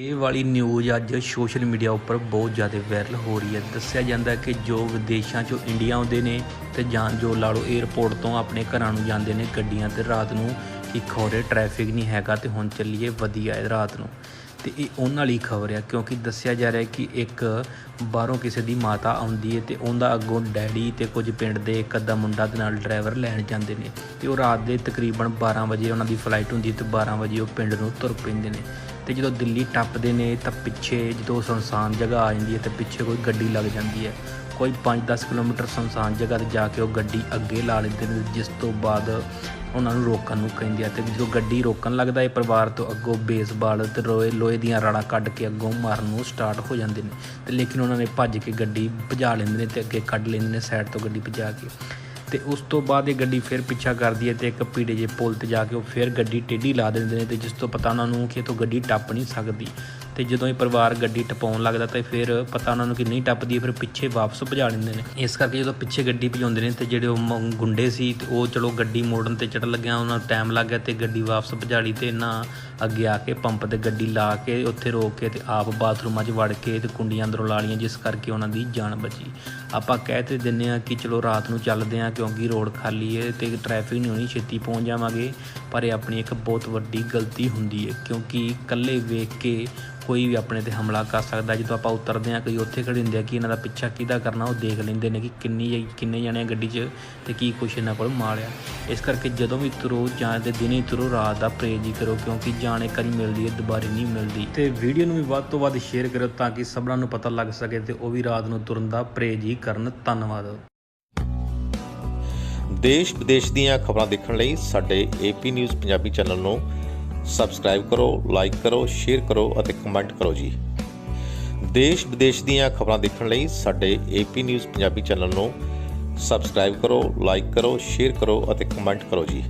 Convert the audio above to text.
ਇਹ ਵਾਲੀ ਨਿਊਜ਼ ਅੱਜ ਸੋਸ਼ਲ ਮੀਡੀਆ ਉੱਪਰ ਬਹੁਤ ਜ਼ਿਆਦਾ ਵਾਇਰਲ ਹੋ ਰਹੀ ਹੈ। ਦੱਸਿਆ ਜਾਂਦਾ ਕਿ ਜੋ ਵਿਦੇਸ਼ਾਂ 'ਚੋਂ ਇੰਡੀਆ ਆਉਂਦੇ ਨੇ ਤੇ ਜਾਂ ਜੋ ਲਾੜੋ 에ਅਰਪੋਰਟ ਤੋਂ ਆਪਣੇ ਘਰਾਂ ਨੂੰ ਜਾਂਦੇ ਨੇ ਗੱਡੀਆਂ ਤੇ ਰਾਤ ਨੂੰ ਕਿ ਖੋਰੇ ਟ੍ਰੈਫਿਕ ਨਹੀਂ ਹੈਗਾ ਤੇ ਹੁਣ ਚੱਲੀਏ ਵਧੀਆ ਹੈ ਰਾਤ ਨੂੰ। ਤੇ ਇਹ ਉਹਨਾਂ ਲਈ ਖਬਰ ਹੈ ਕਿਉਂਕਿ ਦੱਸਿਆ ਜਾ ਰਿਹਾ ਕਿ ਇੱਕ ਬਾਹਰੋਂ ਕਿਸੇ ਦੀ ਮਾਤਾ ਆਉਂਦੀ ਹੈ ਤੇ ਉਹਦਾ ਅੱਗੋਂ ਡੈਡੀ ਤੇ ਕੁਝ ਪਿੰਡ ਦੇ ਇੱਕ ਅੱਧਾ ਮੁੰਡਾ ਦੇ ਨਾਲ ਡਰਾਈਵਰ ਲੈਣ ਜਾਂਦੇ ਨੇ ਤੇ ਉਹ ਰਾਤ ਦੇ ਤਕਰੀਬਨ 12 ਵਜੇ ਉਹਨਾਂ ਦੀ ਫਲਾਈਟ ਹੁੰਦੀ ਹੈ ਤੇ 12 ਵਜੇ ਉਹ ਪਿੰਡ ਨੂੰ ਤੁਰ ਪੈਂਦੇ ਨੇ। ਤੇ ਜਦੋਂ ਦਿੱਲੀ ਟੱਪਦੇ ਨੇ ਤਾਂ ਪਿੱਛੇ ਜਦੋਂ ਸੁਨਸਾਨ ਜਗ੍ਹਾ ਆ ਜਾਂਦੀ ਹੈ ਤੇ ਪਿੱਛੇ ਕੋਈ ਗੱਡੀ ਲੱਗ ਜਾਂਦੀ ਹੈ। ਕੋਈ 5-10 ਕਿਲੋਮੀਟਰ ਸੁਨਸਾਨ ਜਗ੍ਹਾ ਤੇ ਜਾ ਕੇ ਉਹ ਗੱਡੀ ਅੱਗੇ ਲਾ ਲੈਂਦੇ ਨੇ, ਜਿਸ ਤੋਂ ਬਾਅਦ ਉਹਨਾਂ ਨੂੰ ਰੋਕਣ ਨੂੰ ਕਹਿੰਦੇ ਆ ਤੇ ਜਦੋਂ ਗੱਡੀ ਰੋਕਣ ਲੱਗਦਾ, ਇਹ ਪਰਿਵਾਰ ਤੋਂ ਅੱਗੋਂ ਬੇਸਬਾਲ ਤੇ ਰੋਏ, ਲੋਹੇ ਦੀਆਂ ਰਾੜਾਂ ਕੱਢ ਕੇ ਅੱਗੋਂ ਮਾਰਨ ਨੂੰ ਸਟਾਰਟ ਹੋ ਜਾਂਦੇ ਨੇ। ਤੇ ਲੇਕਿਨ ਉਹਨਾਂ ਨੇ ਭੱਜ ਕੇ ਗੱਡੀ ਭਜਾ ਲੈਂਦੇ ਨੇ ਤੇ ਅੱਗੇ ਕੱਢ ਲੈਂਦੇ ਨੇ ਸਾਈਡ ਤੋਂ ਗੱਡੀ ਭਜਾ ਕੇ। ਤੇ ਉਸ ਤੋਂ ਬਾਅਦ ਇਹ ਗੱਡੀ ਫਿਰ ਪਿੱਛਾ ਕਰਦੀ ਹੈ ਤੇ ਇੱਕ ਪੀੜੇ ਜੇ ਪੁਲ ਤੇ ਜਾ ਕੇ ਉਹ ਫਿਰ ਗੱਡੀ ਟੇਢੀ ਲਾ ਦਿੰਦੇ ਨੇ ਤੇ ਜਿਸ ਤੋਂ ਪਤਾ ਉਹਨਾਂ ਨੂੰ ਕਿ ਇਹ ਤੋਂ ਗੱਡੀ ਟੱਪ ਨਹੀਂ ਸਕਦੀ। ਤੇ ਜਦੋਂ ਇਹ ਪਰਿਵਾਰ ਗੱਡੀ ਟਪਾਉਣ ਲੱਗਦਾ ਤੇ ਫਿਰ ਪਤਾ ਉਹਨਾਂ ਨੂੰ ਕਿ ਨਹੀਂ ਟੱਪਦੀ, ਫਿਰ ਪਿੱਛੇ ਵਾਪਸ ਭਜਾ ਲੈਂਦੇ ਨੇ। ਇਸ ਕਰਕੇ ਜਦੋਂ ਪਿੱਛੇ ਗੱਡੀ ਭਜਾਉਂਦੇ ਨੇ ਤੇ ਜਿਹੜੇ ਉਹ ਮ- ਗੁੰਡੇ ਸੀ ਤੇ ਉਹ ਚਲੋ ਗੱਡੀ ਮੋੜਨ ਤੇ ਚੜਨ ਲੱਗਿਆ, ਉਹਨਾਂ ਨੂੰ ਟਾਈਮ ਲੱਗ ਗਿਆ ਤੇ ਗੱਡੀ ਵਾਪਸ ਭਜਾ ਲਈ ਤੇ ਇਹਨਾਂ ਅੱਗੇ ਆ ਕੇ ਪੰਪ ਤੇ ਗੱਡੀ ਲਾ ਕੇ, ਉੱਥੇ ਰੋਕ ਕੇ ਤੇ ਆਪ ਬਾਥਰੂਮਾਂ 'ਚ ਵੜ ਕੇ ਤੇ ਕੁੰਡੀਆਂ ਅੰਦਰੋਂ ਲਾ ਲਈਆਂ, ਜਿਸ ਕਰਕੇ ਉਹਨਾਂ ਦੀ ਜਾਨ ਬਚੀ। ਆਪਾਂ ਕਹਿ ਤੇ ਦਿੰਨੇ ਆ ਕਿ ਚਲੋ ਰਾਤ ਨੂੰ ਚੱਲਦੇ ਆ ਕਿਉਂਕਿ ਰੋਡ ਖਾਲੀ ਹੈ ਤੇ ਟ੍ਰੈਫਿਕ ਨਹੀਂ ਹੋਣੀ, ਛੇਤੀ ਪਹੁੰਚ ਜਾਵਾਂਗੇ। ਪਰ ਇਹ ਆਪਣੀ ਇੱਕ ਬਹੁਤ ਵੱਡੀ ਗਲਤੀ ਹੁੰਦੀ ਹੈ ਕਿਉਂਕਿ ਇਕੱਲੇ ਵੇਖ ਕੇ ਕੋਈ ਵੀ ਆਪਣੇ ਤੇ ਹਮਲਾ ਕਰ ਸਕਦਾ। ਜਦੋਂ ਆਪਾਂ ਉਤਰਦੇ ਆ ਕੋਈ ਉੱਥੇ ਖੜੇ ਹੁੰਦੇ ਆ ਕਿ ਇਹਨਾਂ ਦਾ ਪਿੱਛਾ ਕਿਹਦਾ ਕਰਨਾ, ਉਹ ਦੇਖ ਲੈਂਦੇ ਨੇ ਕਿ ਕਿੰਨੀ ਕਿੰਨੇ ਜਣੇ ਆ ਗੱਡੀ 'ਚ ਤੇ ਕੀ ਕੁਛ ਇਹਨਾਂ ਕੋਲ ਮਾਲ ਆ ਇਸ ਕਰਕੇ ਜਦੋਂ ਵੀ ਤੁਰੋ ਜਾਂ ਤੇ ਦਿਨੇ ਤੁਰੋ, ਰਾਤ ਦਾ ਪ੍ਰੇਜ ਹੀ ਕਰੋ ਕਿਉਂਕਿ ਜਾਣ ਇੱਕ ਵਾਰੀ ਮਿਲਦੀ ਹੈ ਦੁਬਾਰੇ ਨਹੀਂ ਮਿਲਦੀ। ਤੇ ਵੀਡੀਓ ਨੂੰ ਵੀ ਵੱਧ ਤੋਂ ਵੱਧ ਸ਼ੇਅਰ ਕਰੋ ਤਾਂ ਕਿ ਸਭਨਾਂ ਨੂੰ ਪਤਾ ਲੱਗ ਸਕੇ ਤੇ ਉਹ ਵੀ ਰਾਤ ਨੂੰ ਤੁਰਨ ਦਾ ਪ੍ਰੇਜ ਹੀ ਕਰਨ। ਧੰਨਵਾਦ। ਦੇਸ਼ ਵਿਦੇਸ਼ ਦੀਆਂ ਖਬਰਾਂ ਦੇਖਣ ਲਈ ਸਾਡੇ ਏਪੀ ਨਿਊਜ਼ ਪੰਜਾਬੀ ਚੈਨਲ ਨੂੰ ਸਬਸਕ੍ਰਾਈਬ ਕਰੋ ਲਾਈਕ ਕਰੋ ਸ਼ੇਅਰ ਕਰੋ ਅਤੇ ਕਮੈਂਟ ਕਰੋ ਜੀ। ਦੇਸ਼ ਵਿਦੇਸ਼ ਦੀਆਂ ਖਬਰਾਂ ਦੇਖਣ ਲਈ ਸਾਡੇ ਏਪੀ ਨਿਊਜ਼ ਪੰਜਾਬੀ ਚੈਨਲ ਨੂੰ ਸਬਸਕ੍ਰਾਈਬ ਕਰੋ ਲਾਈਕ ਕਰੋ ਸ਼ੇਅਰ ਕਰੋ ਅਤੇ ਕਮੈਂਟ ਕਰੋ ਜੀ।